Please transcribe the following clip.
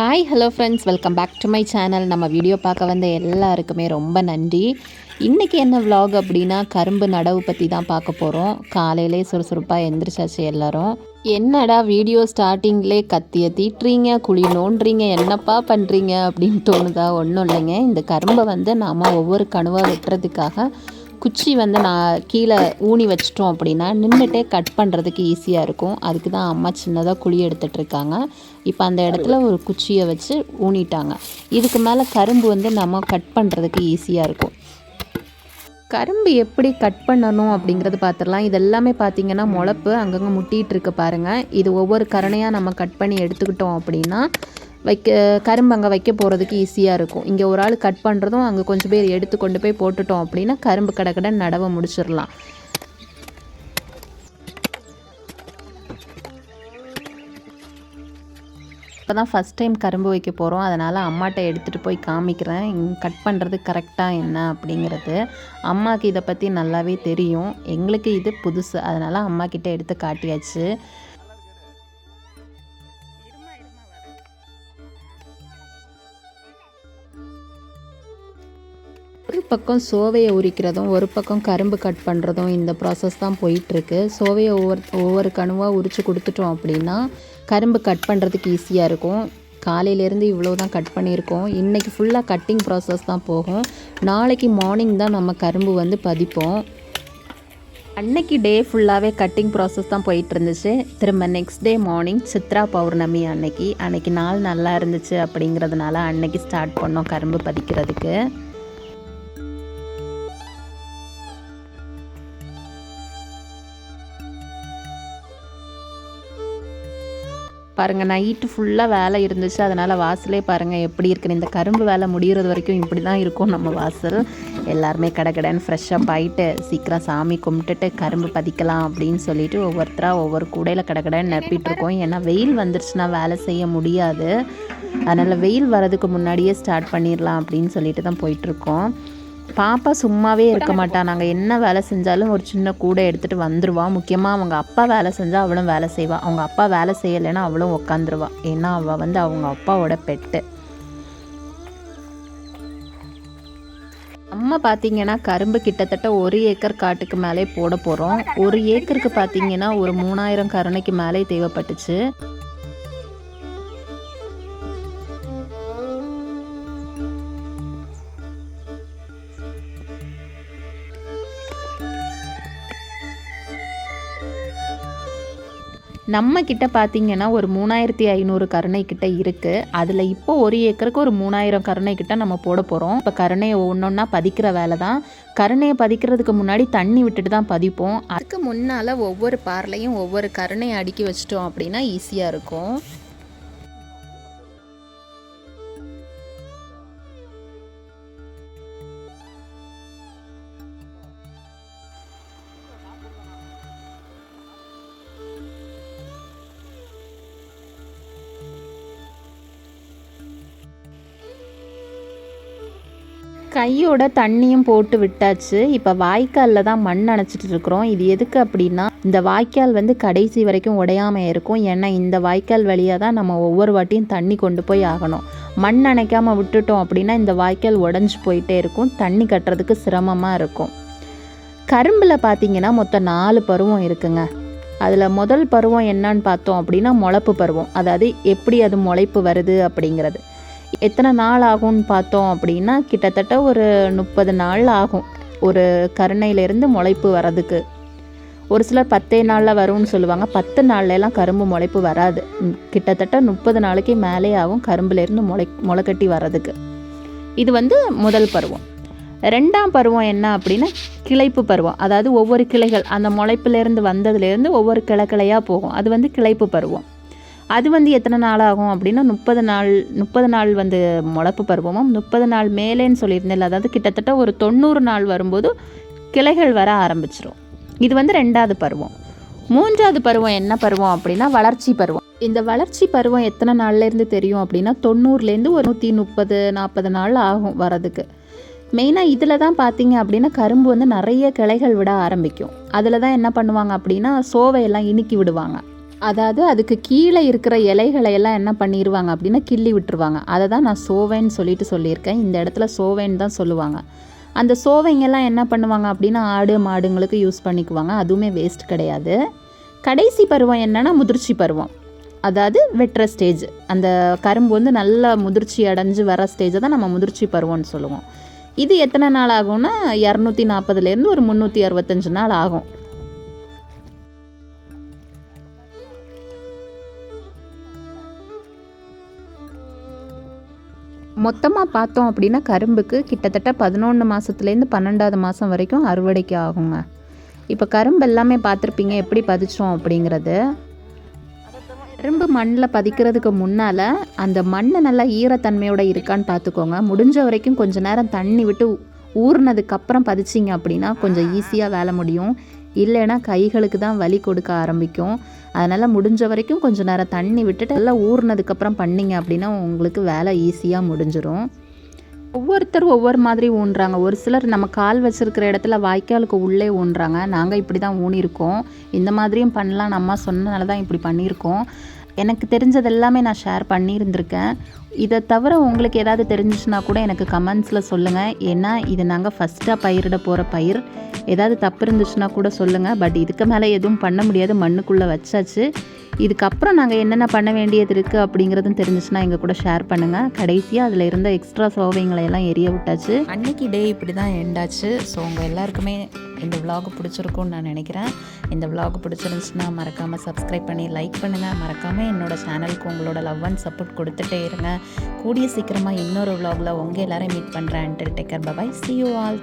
Hi hello friends welcome back to my channel நம்ம video பார்க்க வந்த எல்லாருக்குமே ரொம்ப நன்றி. இன்றைக்கி என்ன விலாக் அப்படின்னா கரும்பு நடவு பற்றி தான் பார்க்க போகிறோம் காலையிலே சுறுசுறுப்பாக எந்திரிச்சாச்சு எல்லோரும். என்னடா வீடியோ ஸ்டார்டிங்லே கத்திய தீட்டுறீங்க குழி நோண்டுறீங்க என்னப்பா பண்ணுறீங்க அப்படின்னு தோணுதா? ஒன்றும் இல்லைங்க. இந்த கரும்பை வந்து நாம் ஒவ்வொரு கணுவாக வெட்டுறதுக்காக குச்சி வந்து நான் கீழே ஊனி வச்சிட்டோம் அப்படின்னா நின்றுட்டே கட் பண்ணுறதுக்கு ஈஸியாக இருக்கும். அதுக்கு தான் அம்மா சின்னதாக குழி எடுத்துகிட்ருக்காங்க இப்போ அந்த இடத்துல ஒரு குச்சியை வச்சு ஊனிட்டாங்க. இதுக்கு மேலே கரும்பு வந்து நம்ம கட் பண்ணுறதுக்கு ஈஸியாக இருக்கும். கரும்பு எப்படி கட் பண்ணணும் அப்படிங்கிறது பார்த்துடலாம் இது எல்லாமே பார்த்திங்கன்னா முளப்பு அங்கங்கே முட்டிகிட்டு இருக்க பாருங்கள் இது ஒவ்வொரு கரணையாக நம்ம கட் பண்ணி எடுத்துக்கிட்டோம் அப்படின்னா வைக்க கரும்பு அங்கே வைக்க போகிறதுக்கு ஈஸியாக இருக்கும். இங்கே ஒரு ஆள் கட் பண்ணுறதும் அங்கே கொஞ்சம் பேர் எடுத்து கொண்டு போய் போட்டுட்டோம் அப்படின்னா கரும்பு கடை கடை நடவை முடிச்சிடலாம். இப்போ தான் ஃபஸ்ட் டைம் கரும்பு வைக்க போகிறோம் அதனால் அம்மாட்ட எடுத்துகிட்டு போய் காமிக்கிறேன். கட் பண்ணுறது கரெக்டாக என்ன அப்படிங்கிறது. அம்மாவுக்கு இதை பற்றி நல்லாவே தெரியும். எங்களுக்கு இது புதுசு. அதனால் அம்மாக்கிட்ட எடுத்து காட்டியாச்சு. ஒரு பக்கம் சோவையை உரிக்கிறதும் ஒரு பக்கம் கரும்பு கட் பண்ணுறதும் இந்த ப்ராசஸ் தான் போயிட்டுருக்கு. சோவையை ஒவ்வொரு ஒவ்வொரு கணுவாக உரித்து கொடுத்துட்டோம் அப்படின்னா கரும்பு கட் பண்ணுறதுக்கு ஈஸியாக இருக்கும். காலையிலேருந்து இவ்வளோ தான் கட் பண்ணியிருக்கோம் இன்றைக்கி ஃபுல்லாக கட்டிங் ப்ராசஸ் தான் போகும். நாளைக்கு மார்னிங் தான் நம்ம கரும்பு வந்து பதிப்போம். அன்னைக்கு டே ஃபுல்லாகவே கட்டிங் ப்ராசஸ் தான் போயிட்டு இருந்துச்சு திரும்ப next day morning Chitra Pournami அன்னைக்கு. அன்னைக்கு நாள் நல்லா இருந்துச்சு அப்படிங்கிறதுனால அன்னைக்கு ஸ்டார்ட் பண்ணோம் கரும்பு பதிக்கிறதுக்கு. பாருங்கள் நைட்டு ஃபுல்லாக வேலை இருந்துச்சு. அதனால் வாசலே பாருங்கள் எப்படி இருக்குன்னு. இந்த கரும்பு வேலை முடிகிறது வரைக்கும் இப்படி தான் இருக்கும் நம்ம வாசல். எல்லாருமே கடை கடைன்னு ஃப்ரெஷ்ஷாக போயிட்டு சீக்கிரம் சாமி கும்பிட்டுட்டு கரும்பு பதிக்கலாம் அப்படின்னு சொல்லிட்டு ஒவ்வொருத்தராக ஒவ்வொரு கூடையில் கடை கடைன்னு நிரப்பிட்டு இருக்கோம். ஏன்னா வெயில் வந்துருச்சுன்னா வேலை செய்ய முடியாது. அதனால் வெயில் வரதுக்கு முன்னாடியே ஸ்டார்ட் பண்ணிடலாம் அப்படின்னு சொல்லிட்டு தான் போயிட்டுருக்கோம் பாப்பா சும்மாவே இருக்க மாட்டா. நாங்கள் என்ன வேலை செஞ்சாலும் ஒரு சின்ன கூடை எடுத்துகிட்டு வந்துடுவா முக்கியமாக அவங்க அப்பா வேலை செஞ்சால் அவளும் வேலை செய்வா. அவங்க அப்பா வேலை செய்யலைன்னா அவளும் உக்காந்துருவா. ஏன்னா அவள் வந்து அவங்க அப்பாவோட பெட்டு. நம்ம பார்த்தீங்கன்னா கரும்பு கிட்டத்தட்ட ஒரு ஏக்கர் காட்டுக்கு மேலே போட போகிறோம் ஒரு ஏக்கருக்கு பார்த்தீங்கன்னா ஒரு மூணாயிரம் கருணைக்கு மேலே தேவைப்பட்டுச்சு. நம்ம கிட்ட பார்த்தீங்கன்னா ஒரு மூணாயிரத்தி ஐநூறு கருணை கிட்ட இருக்குது அதில் இப்போ ஒரு ஏக்கருக்கு ஒரு மூணாயிரம் கருணை கிட்ட நம்ம போட போகிறோம் இப்போ கருணையை ஒன்றொன்னா பதிக்கிற வேலை தான். கருணையை பதிக்கிறதுக்கு முன்னாடி தண்ணி விட்டுட்டு தான் பதிப்போம். அதுக்கு முன்னால் ஒவ்வொரு பார்லையும் ஒவ்வொரு கருணையை அடுக்கி வச்சிட்டோம் அப்படின்னா ஈஸியாக இருக்கும். கையோட தண்ணியும் போட்டு விட்டாச்சு. இப்போ வாய்க்காலில் தான் மண் அணைச்சிட்டு இருக்கிறோம். இது எதுக்கு அப்படின்னா இந்த வாய்க்கால் வந்து கடைசி வரைக்கும் உடையாமல் இருக்கும். ஏன்னா இந்த வாய்க்கால் வழியாக தான் நம்ம ஒவ்வொரு வாட்டியும் தண்ணி கொண்டு போய் ஆகணும். மண் அணைக்காமல் விட்டுட்டோம் அப்படின்னா இந்த வாய்க்கால் உடஞ்சி போயிட்டே இருக்கும். தண்ணி கட்டுறதுக்கு சிரமமாக இருக்கும். கரும்பில் பார்த்தீங்கன்னா மொத்தம் நாலு பருவம் இருக்குங்க. அதில் முதல் பருவம் என்னன்னு பார்த்தோம் அப்படின்னா முளைப்பு பருவம். அதாவது எப்படி அது முளைப்பு வருது அப்படிங்கிறது. எத்தனை நாள் ஆகும்னு பார்த்தோம் அப்படின்னா கிட்டத்தட்ட ஒரு முப்பது நாள் ஆகும் ஒரு கருணையிலேருந்து முளைப்பு வர்றதுக்கு. ஒரு சிலர் பத்தே நாளில் வரும்னு சொல்லுவாங்க. பத்து நாள்லலாம் கரும்பு முளைப்பு வராது. கிட்டத்தட்ட முப்பது நாளைக்கு மேலே ஆகும் கரும்புலேருந்து முளை முளைக்கட்டி வர்றதுக்கு. இது வந்து முதல் பருவம். ரெண்டாம் பருவம் என்ன அப்படின்னா கிளைப்பு பருவம். அதாவது ஒவ்வொரு கிளைகள் அந்த முளைப்பிலேருந்து வந்ததுலேருந்து ஒவ்வொரு கிளை கிளையாக போகும். அது வந்து கிளைப்பு பருவம். அது வந்து எத்தனை நாள் ஆகும் அப்படின்னா முப்பது நாள் முப்பது நாள் வந்து முளப்பு பருவமும் முப்பது நாள் மேலேன்னு சொல்லியிருந்தேன் அதாவது கிட்டத்தட்ட ஒரு தொண்ணூறு நாள் வரும்போது கிளைகள் வர ஆரம்பிச்சிடும் இது வந்து ரெண்டாவது பருவம். மூன்றாவது பருவம் என்ன பருவம் அப்படின்னா வளர்ச்சி பருவம். இந்த வளர்ச்சி பருவம் எத்தனை நாள்லேருந்து தெரியும் அப்படின்னா தொண்ணூறுலேருந்து ஒரு நூற்றி முப்பது நாற்பது நாள் ஆகும் வரதுக்கு மெயினாக இதில் தான் பார்த்தீங்க அப்படின்னா கரும்பு வந்து நிறைய கிளைகள் விட ஆரம்பிக்கும். அதில் தான் என்ன பண்ணுவாங்க அப்படின்னா சோவையெல்லாம் இனிக்கி விடுவாங்க. அதாவது அதுக்கு கீழே இருக்கிற இலைகளை எல்லாம் என்ன பண்ணிடுவாங்க அப்படின்னா கிள்ளி விட்டுருவாங்க. அதை தான் நான் சோவைன்னு சொல்லிட்டு சொல்லியிருக்கேன். இந்த இடத்துல சோவைன்னு தான் சொல்லுவாங்க. அந்த சோவைங்கெல்லாம் என்ன பண்ணுவாங்க அப்படின்னா ஆடு மாடுங்களுக்கு யூஸ் பண்ணிக்குவாங்க. அதுவுமே வேஸ்ட் கிடையாது. கடைசி பருவம் என்னென்னா முதிர்ச்சி பருவம். அதாவது வெட்டுற ஸ்டேஜ். அந்த கரும்பு வந்து நல்லா முதிர்ச்சி அடைஞ்சு வர ஸ்டேஜை தான் நம்ம முதிர்ச்சி பருவம்னு சொல்லுவோம். இது எத்தனை நாள் ஆகும்னா இரநூத்தி நாற்பதுலேருந்து ஒரு முந்நூற்றி அறுபத்தஞ்சு நாள் ஆகும். மொத்தமாக பார்த்தோம் அப்படின்னா கரும்புக்கு கிட்டத்தட்ட பதினொன்று மாதத்துலேருந்து பன்னெண்டாவது மாதம் வரைக்கும் அறுவடைக்கு ஆகுங்க. இப்போ கரும்பு எல்லாமே பார்த்துருப்பீங்க எப்படி பதிச்சோம் அப்படிங்கிறது. கரும்பு மண்ணில் பதிக்கிறதுக்கு முன்னால் அந்த மண் நல்லா ஈரத்தன்மையோடு இருக்கான்னு பார்த்துக்கோங்க. முடிஞ்ச வரைக்கும் கொஞ்ச நேரம் தண்ணி விட்டு ஊறினதுக்கப்புறம் பதிச்சிங்க அப்படின்னா கொஞ்சம் ஈஸியாக வேலை முடியும். இல்லைன்னா கைகளுக்கு தான் வலி கொடுக்க ஆரம்பிக்கும். அதனால் முடிஞ்ச வரைக்கும் கொஞ்சம் நேரம் தண்ணி விட்டுட்டு எல்லாம் ஊறினதுக்கப்புறம் பண்ணிங்க அப்படின்னா உங்களுக்கு வேலை ஈஸியாக முடிஞ்சிடும் ஒவ்வொருத்தர் ஒவ்வொரு மாதிரி ஊன்றாங்க. ஒரு சிலர் நம்ம கால் வச்சுருக்கிற இடத்துல வாய்க்காலுக்கு உள்ளே ஊன்றாங்க. நாங்கள் இப்படி தான் ஊனியிருக்கோம் இந்த மாதிரியும் பண்ணலாம். நம்ம சொன்னனால தான் இப்படி பண்ணியிருக்கோம். எனக்கு தெரிஞ்சது எல்லாமே நான் ஷேர் பண்ணியிருந்திருக்கேன். இதை தவிர உங்களுக்கு ஏதாவது தெரிஞ்சிச்சுன்னா கூட எனக்கு கமெண்ட்ஸில் சொல்லுங்கள் ஏன்னா இது நாங்கள் ஃபஸ்ட்டாக பயிரிட போகிற பயிர். ஏதாவது தப்பு இருந்துச்சுன்னா கூட சொல்லுங்கள் பட் இதுக்கு மேலே எதுவும் பண்ண முடியாது. மண்ணுக்குள்ளே வச்சாச்சு. இதுக்கப்புறம் நாங்கள் என்னென்ன பண்ண வேண்டியது இருக்குது அப்படிங்கிறதும் தெரிஞ்சிச்சுன்னா எங்கள் கூட ஷேர் பண்ணுங்கள் கடைசியாக அதில் இருந்த எக்ஸ்ட்ரா சோவைங்களை எல்லாம் எரிய விட்டாச்சு. அன்னைக்கு டே இப்படி தான் எண்டாச்சு ஸோ உங்கள் எல்லாருக்குமே இந்த விலாக் பிடிச்சிருக்கும்னு நான் நினைக்கிறேன். இந்த விலாக் பிடிச்சிருந்துச்சுன்னா மறக்காமல் சப்ஸ்கிரைப் பண்ணி லைக் பண்ணுங்கள் மறக்காமல் என்னோட சேனலுக்கு உங்களோட லவ் அண்ட் சப்போர்ட் கொடுத்துட்டே இருங்க. கூடிய சீக்கிரமாக இன்னொரு விலாகில் உங்கள் எல்லோரும் மீட் பண்ணுறேன் take care bye bye see you all